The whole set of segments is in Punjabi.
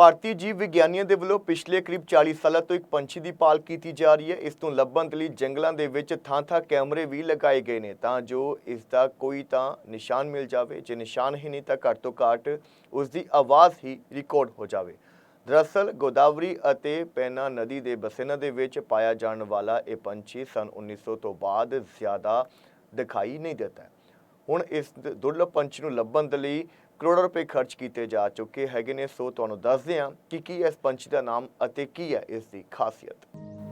ਭਾਰਤੀ ਜੀਵ ਵਿਗਿਆਨੀਆਂ ਦੇ ਵੱਲੋਂ ਪਿਛਲੇ ਕਰੀਬ 40 ਸਾਲਾਂ ਤੋਂ ਇੱਕ ਪੰਛੀ ਦੀ ਪਾਲ ਕੀਤੀ ਜਾ ਰਹੀ ਹੈ। ਇਸ ਨੂੰ ਲੱਭਣ ਦੇ ਲਈ ਜੰਗਲਾਂ ਦੇ ਵਿੱਚ ਥਾਂ-ਥਾਂ ਕੈਮਰੇ ਵੀ ਲਗਾਏ ਗਏ ਨੇ ਤਾਂ ਜੋ ਇਸ ਦਾ ਕੋਈ ਤਾਂ ਨਿਸ਼ਾਨ ਮਿਲ ਜਾਵੇ। ਜੇ ਨਿਸ਼ਾਨ ਹੀ ਨਹੀਂ ਤਾਂ ਘੱਟ ਤੋਂ ਘੱਟ ਉਸ ਦੀ ਆਵਾਜ਼ ਹੀ ਰਿਕਾਰਡ ਹੋ ਜਾਵੇ। ਦਰਅਸਲ ਗੋਦਾਵਰੀ ਅਤੇ ਪੈਨਾ ਨਦੀ ਦੇ ਬਸੇਨਾ ਦੇ ਵਿੱਚ ਪਾਇਆ ਜਾਣ ਵਾਲਾ ਇਹ ਪੰਛੀ ਸਨ 1900 ਤੋਂ ਬਾਅਦ ਜ਼ਿਆਦਾ ਦਿਖਾਈ ਨਹੀਂ ਦਿੰਦਾ ਹੁਣ ਇਸ ਦੁਰਲਭ ਪੰਛੀ ਨੂੰ ਲੱਭਣ ਦੇ ਲਈ ਕਰੋੜਾਂ ਰੁਪਏ ਖਰਚ ਕੀਤੇ ਜਾ ਚੁੱਕੇ ਹੈਗੇ ਨੇ, ਸੋ ਤੁਹਾਨੂੰ ਦੱਸਦੇ ਹਾਂ ਕਿ ਕੀ ਇਸ ਪੰਛੀ ਦਾ ਨਾਮ ਅਤੇ ਕੀ ਹੈ ਇਸ ਦੀ ਖਾਸੀਅਤ।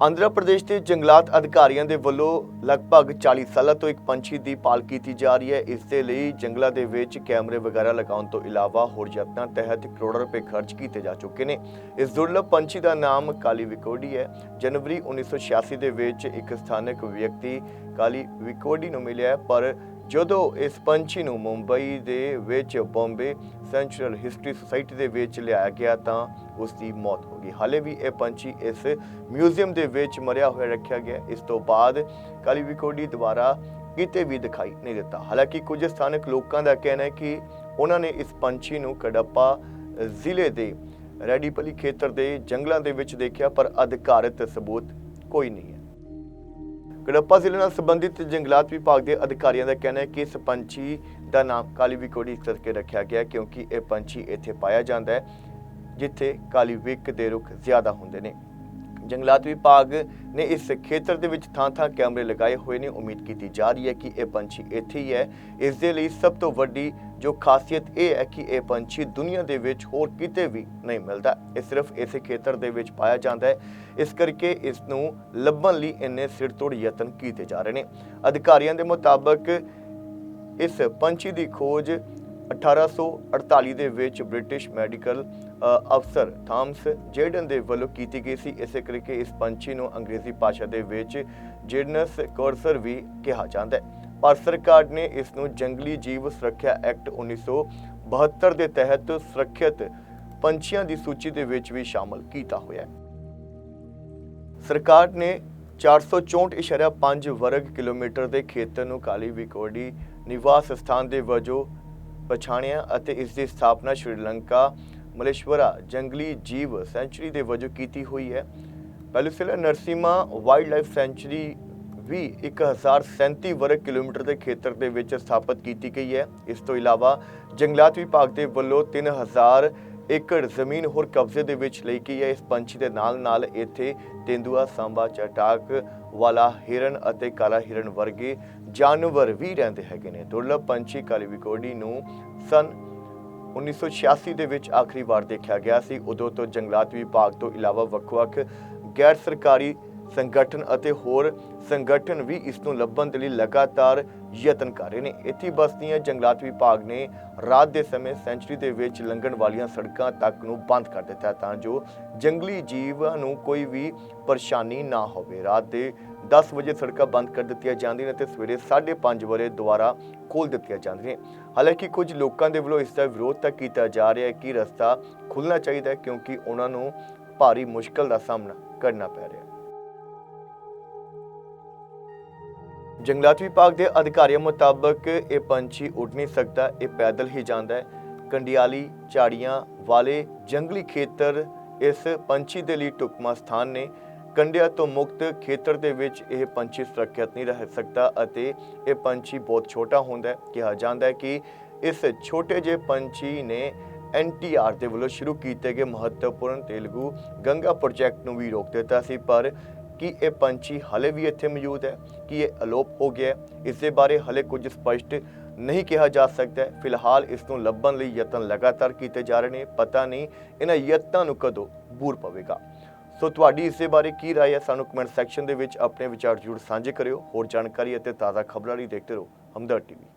ਆਂਧਰਾ ਪ੍ਰਦੇਸ਼ ਦੇ ਜੰਗਲਾਤ ਅਧਿਕਾਰੀਆਂ ਦੇ ਵੱਲੋਂ ਲਗਭਗ 40 ਸਾਲਾਂ ਤੋਂ ਇੱਕ ਪੰਛੀ ਦੀ ਪਾਲ ਕੀਤੀ ਜਾ ਰਹੀ ਹੈ। ਇਸ ਦੇ ਲਈ ਜੰਗਲਾਂ ਦੇ ਵਿੱਚ ਕੈਮਰੇ ਵਗੈਰਾ ਲਗਾਉਣ ਤੋਂ ਇਲਾਵਾ ਹੋਰ ਯਤਨਾਂ ਤਹਿਤ ਕਰੋੜਾਂ ਰੁਪਏ ਖਰਚ ਕੀਤੇ ਜਾ ਚੁੱਕੇ ਨੇ। ਇਸ ਦੁਰਲਭ ਪੰਛੀ ਦਾ ਨਾਮ ਕਾਲੀ ਵਿਕੋਡੀ ਹੈ। ਜਨਵਰੀ 1986 ਦੇ ਵਿੱਚ ਇੱਕ ਸਥਾਨਕ ਵਿਅਕਤੀ ਕਾਲੀ ਵਿਕੋਡੀ ਨੂੰ ਮਿਲਿਆ ਪਰ ਜਦੋਂ ਇਸ ਪੰਛੀ ਨੂੰ ਮੁੰਬਈ ਦੇ ਵਿੱਚ ਬੰਬੇ ਸੈਂਟਰਲ ਹਿਸਟਰੀ ਸੁਸਾਇਟੀ ਦੇ ਵਿੱਚ ਲਿਆਇਆ ਗਿਆ ਤਾਂ ਉਸ ਦੀ ਮੌਤ ਹੋ ਗਈ। ਹਾਲੇ ਵੀ ਇਹ ਪੰਛੀ ਇਸ ਮਿਊਜ਼ੀਅਮ ਦੇ ਵਿੱਚ ਮਰਿਆ ਹੋਇਆ ਰੱਖਿਆ ਗਿਆ। ਇਸ ਤੋਂ ਬਾਅਦ ਕਾਲੀ ਵਿਕੋਡੀ ਦੁਆਰਾ ਕਿਤੇ ਵੀ ਦਿਖਾਈ ਨਹੀਂ ਦਿੱਤਾ। ਹਾਲਾਂਕਿ ਕੁਝ ਸਥਾਨਕ ਲੋਕਾਂ ਦਾ ਕਹਿਣਾ ਹੈ ਕਿ ਉਹਨਾਂ ਨੇ ਇਸ ਪੰਛੀ ਨੂੰ ਕੜੱਪਾ ਜ਼ਿਲ੍ਹੇ ਦੇ ਰੈਡੀਪਲੀ ਖੇਤਰ ਦੇ ਜੰਗਲਾਂ ਦੇ ਵਿੱਚ ਦੇਖਿਆ, ਪਰ ਅਧਿਕਾਰਤ ਸਬੂਤ ਕੋਈ ਨਹੀਂ ਹੈ। ਕਡੱਪਾ ਜ਼ਿਲ੍ਹੇ ਨਾਲ ਸੰਬੰਧਿਤ ਜੰਗਲਾਤ ਵਿਭਾਗ ਦੇ ਅਧਿਕਾਰੀਆਂ ਦਾ ਕਹਿਣਾ ਹੈ ਕਿ ਇਸ ਪੰਛੀ ਦਾ ਨਾਮ ਕਾਲੀ ਵਿਕੋੜੀ ਇਸ ਕਰਕੇ ਰੱਖਿਆ ਗਿਆ ਕਿਉਂਕਿ ਇਹ ਪੰਛੀ ਇੱਥੇ ਪਾਇਆ ਜਾਂਦਾ ਹੈ, ਜਿੱਥੇ ਕਾਲੀ ਵਿਕ ਦੇ ਰੁੱਖ ਜ਼ਿਆਦਾ ਹੁੰਦੇ ਨੇ। ਜੰਗਲਾਤ ਵਿਭਾਗ ਨੇ ਇਸ ਖੇਤਰ ਦੇ ਵਿੱਚ ਥਾਂ-ਥਾਂ ਕੈਮਰੇ ਲਗਾਏ ਹੋਏ ਨੇ। ਉਮੀਦ ਕੀਤੀ ਜਾ ਰਹੀ ਹੈ ਕਿ ਇਹ ਪੰਛੀ ਇੱਥੇ ਹੀ ਹੈ। ਇਸ ਦੇ ਲਈ ਸਭ ਤੋਂ ਵੱਡੀ ਜੋ ਖਾਸੀਅਤ ਇਹ ਹੈ ਕਿ ਇਹ ਪੰਛੀ ਦੁਨੀਆ ਦੇ ਵਿੱਚ ਹੋਰ ਕਿਤੇ ਵੀ ਨਹੀਂ ਮਿਲਦਾ। ਇਹ ਸਿਰਫ ਇਸੇ ਖੇਤਰ ਦੇ ਵਿੱਚ ਪਾਇਆ ਜਾਂਦਾ ਹੈ। ਇਸ ਕਰਕੇ ਇਸ ਨੂੰ ਲੱਭਣ ਲਈ ਇੰਨੇ ਸਿਰ ਤੋੜ ਯਤਨ ਕੀਤੇ ਜਾ ਰਹੇ ਨੇ। ਅਧਿਕਾਰੀਆਂ ਦੇ ਮੁਤਾਬਕ ਇਸ ਪੰਛੀ ਦੀ ਖੋਜ 1848 ਦੇ ਵਿੱਚ ਬ੍ਰਿਟਿਸ਼ ਮੈਡੀਕਲ ਅਫਸਰ ਥਾਮਸ ਜੇਡਨ ਦੇ ਵੱਲੋਂ ਕੀਤੀ ਗਈ ਸੀ। ਇਸੇ ਕਰਕੇ ਇਸ ਪੰਛੀ ਨੂੰ ਅੰਗਰੇਜ਼ੀ ਭਾਸ਼ਾ ਦੇ ਵਿੱਚ ਜੇਡਨਸ ਕੋਰਸਰ ਵੀ ਕਿਹਾ ਜਾਂਦਾ ਹੈ। ਪਰ ਸਰਕਾਰ ਨੇ ਇਸ ਨੂੰ ਜੰਗਲੀ ਜੀਵ ਸੁਰੱਖਿਆ ਐਕਟ 1972 ਦੇ ਤਹਿਤ ਸੁਰੱਖਿਅਤ ਪੰਛੀਆਂ ਦੀ ਸੂਚੀ ਦੇ ਵਿੱਚ ਵੀ ਸ਼ਾਮਲ ਕੀਤਾ ਹੋਇਆ ਹੈ। ਸਰਕਾਰ ਨੇ 464.5 ਵਰਗ ਕਿਲੋਮੀਟਰ ਦੇ ਖੇਤਰ ਨੂੰ ਕਾਲੀ ਵਿਕੋਡੀ ਨਿਵਾਸ ਸਥਾਨ ਦੇ ਵਜੋਂ ਪਛਾਣਿਆ ਅਤੇ ਇਸ ਦੀ ਸਥਾਪਨਾ ਸ਼੍ਰੀਲੰਕਾ, ਮਲੇਸ਼ਵਰਾ, ਜੰਗਲੀ ਜੀਵ ਸੈਂਚੁਰੀ ਦੇ ਵਜੋਂ ਕੀਤੀ ਹੋਈ ਹੈ। ਪੈਲੂਸਿਲਾ ਨਰਸੀਮਾ ਵਾਈਲਡ ਲਾਈਫ ਸੈਂਚੁਰੀ ਵੀ 1037 ਵਰਗ ਕਿਲੋਮੀਟਰ ਦੇ ਖੇਤਰ ਦੇ ਵਿੱਚ ਸਥਾਪਿਤ ਕੀਤੀ ਗਈ ਹੈ। ਇਸ ਤੋਂ ਇਲਾਵਾ ਜੰਗਲਾਤ ਵਿਭਾਗ ਦੇ ਵੱਲੋਂ 3000 ਏਕੜ ਜ਼ਮੀਨ ਹੋਰ ਕਬਜ਼ੇ ਦੇ ਵਿੱਚ ਲਈ ਗਈ ਹੈ। ਇਸ ਪੰਛੀ ਦੇ ਨਾਲ ਨਾਲ ਇੱਥੇ ਤੇਂਦੂਆ, ਸਾਂਬਾ, ਚਟਾਕ ਵਾਲਾ ਹਿਰਨ ਅਤੇ ਕਾਲਾ ਹਿਰਨ ਵਰਗੇ ਜਾਨਵਰ ਵੀ ਰਹਿੰਦੇ ਹੈਗੇ ਨੇ। ਦੁਰਲਭ ਪੰਛੀ ਕਾਲੀਵਿਕੋਡੀ ਨੂੰ ਸਨ 1986 ਦੇ ਵਿੱਚ ਆਖਰੀ ਵਾਰ ਦੇਖਿਆ ਗਿਆ ਸੀ। ਉਦੋਂ ਤੋਂ ਜੰਗਲਾਤ ਵਿਭਾਗ ਤੋਂ ਇਲਾਵਾ ਵੱਖ-ਵੱਖ ਗੈਰ ਸਰਕਾਰੀ ਸੰਗਠਨ ਅਤੇ ਹੋਰ ਸੰਗਠਨ ਵੀ ਇਸ ਨੂੰ ਲੱਭਣ ਦੇ ਲਈ ਲਗਾਤਾਰ ਯਤਨ ਕਰ ਰਹੇ ਨੇ। ਇੱਥੇ ਬਸਤੀਆਂ ਜੰਗਲਾਤ ਵਿਭਾਗ ਨੇ ਰਾਤ ਦੇ ਸਮੇਂ ਸੈਂਚਰੀ ਦੇ ਵਿੱਚ ਲੰਘਣ ਵਾਲੀਆਂ ਸੜਕਾਂ ਤੱਕ ਨੂੰ ਬੰਦ ਕਰ ਦਿੱਤਾ ਤਾਂ ਜੋ ਜੰਗਲੀ ਜੀਵਾਂ ਨੂੰ ਕੋਈ ਵੀ ਪਰੇਸ਼ਾਨੀ ਨਾ ਹੋਵੇ। ਰਾਤ ਦੇ 10 ਵਜੇ ਸੜਕਾਂ ਬੰਦ ਕਰ ਦਿੱਤੀਆਂ ਜਾਂਦੀਆਂ ਨੇ ਤੇ ਸਵੇਰੇ 5:30 ਵਜੇ ਦੁਬਾਰਾ ਖੋਲ੍ਹ ਦਿੱਤੀਆਂ ਜਾਂਦੀਆਂ ਨੇ। ਹਾਲਾਂਕਿ ਕੁਝ ਲੋਕਾਂ ਦੇ ਵੱਲੋਂ ਇਸ ਦਾ ਵਿਰੋਧ ਤਾਂ ਕੀਤਾ ਜਾ ਰਿਹਾ ਹੈ ਕਿ ਰਸਤਾ ਖੁੱਲਣਾ ਚਾਹੀਦਾ ਹੈ ਕਿਉਂਕਿ ਉਹਨਾਂ ਨੂੰ ਭਾਰੀ ਮੁਸ਼ਕਲ ਦਾ ਸਾਹਮਣਾ ਕਰਨਾ ਪੈ ਰਿਹਾ ਹੈ। ਜੰਗਲਾਤ ਵਿਭਾਗ ਦੇ ਅਧਿਕਾਰੀਆਂ ਮੁਤਾਬਕ ਇਹ ਪੰਛੀ ਉੱਡ ਨਹੀਂ ਸਕਦਾ, ਇਹ ਪੈਦਲ ਹੀ ਜਾਂਦਾ ਹੈ। ਕੰਡਿਆਲੀ, ਝਾੜੀਆਂ ਵਾਲੇ ਜੰਗਲੀ ਖੇਤਰ ਇਸ ਪੰਛੀ ਦੇ ਲਈ ਢੁਕਵਾਂ ਸਥਾਨ ਨੇ। ਕੰਡਿਆਂ ਤੋਂ ਮੁਕਤ ਖੇਤਰ ਦੇ ਵਿੱਚ ਇਹ ਪੰਛੀ ਸੁਰੱਖਿਅਤ ਨਹੀਂ ਰਹਿ ਸਕਦਾ ਅਤੇ ਇਹ ਪੰਛੀ ਬਹੁਤ ਛੋਟਾ ਹੁੰਦਾ ਹੈ। ਕਿਹਾ ਜਾਂਦਾ ਹੈ ਕਿ ਇਸ ਛੋਟੇ ਜਿਹੇ ਪੰਛੀ ਨੇ ਐਨਟੀਆਰ ਦੇ ਵੱਲੋਂ ਸ਼ੁਰੂ ਕੀਤੇ ਗਏ ਮਹੱਤਵਪੂਰਨ ਤੇਲਗੂ ਗੰਗਾ ਪ੍ਰੋਜੈਕਟ ਨੂੰ ਵੀ ਰੋਕ ਦਿੱਤਾ ਸੀ, ਪਰ ਕੀ ਇਹ ਪੰਛੀ ਹਲੇ ਵੀ ਇੱਥੇ ਮੌਜੂਦ ਹੈ ਕਿ ਇਹ ਅਲੋਪ ਹੋ ਗਿਆ ਹੈ? ਇਸ ਦੇ ਬਾਰੇ ਹਲੇ ਕੁਝ ਸਪਸ਼ਟ ਨਹੀਂ ਕਿਹਾ ਜਾ ਸਕਦਾ ਹੈ। ਫਿਲਹਾਲ ਇਸ ਨੂੰ ਲੱਭਣ ਲਈ ਯਤਨ ਲਗਾਤਾਰ ਕੀਤੇ ਜਾ ਰਹੇ ਨੇ ਪਤਾ ਨਹੀਂ ਇਹਨਾਂ ਯਤਨਾਂ ਨੂੰ ਕਦੋਂ ਬੂਰ ਪਵੇਗਾ ਸੋ ਤੁਹਾਡੀ ਇਸ ਦੇ ਬਾਰੇ ਕੀ رائے ਹੈ ਸਾਨੂੰ ਕਮੈਂਟ ਸੈਕਸ਼ਨ ਦੇ ਵਿੱਚ ਆਪਣੇ ਵਿਚਾਰ ਜ਼ਰੂਰ ਸਾਂਝੇ ਕਰਿਓ ਹੋਰ ਜਾਣਕਾਰੀ ਅਤੇ ਤਾਜ਼ਾ ਖਬਰਾਂ ਲਈ ਦੇਖਦੇ ਰਹੋ ਹਮਦਰ ਟੀਵੀ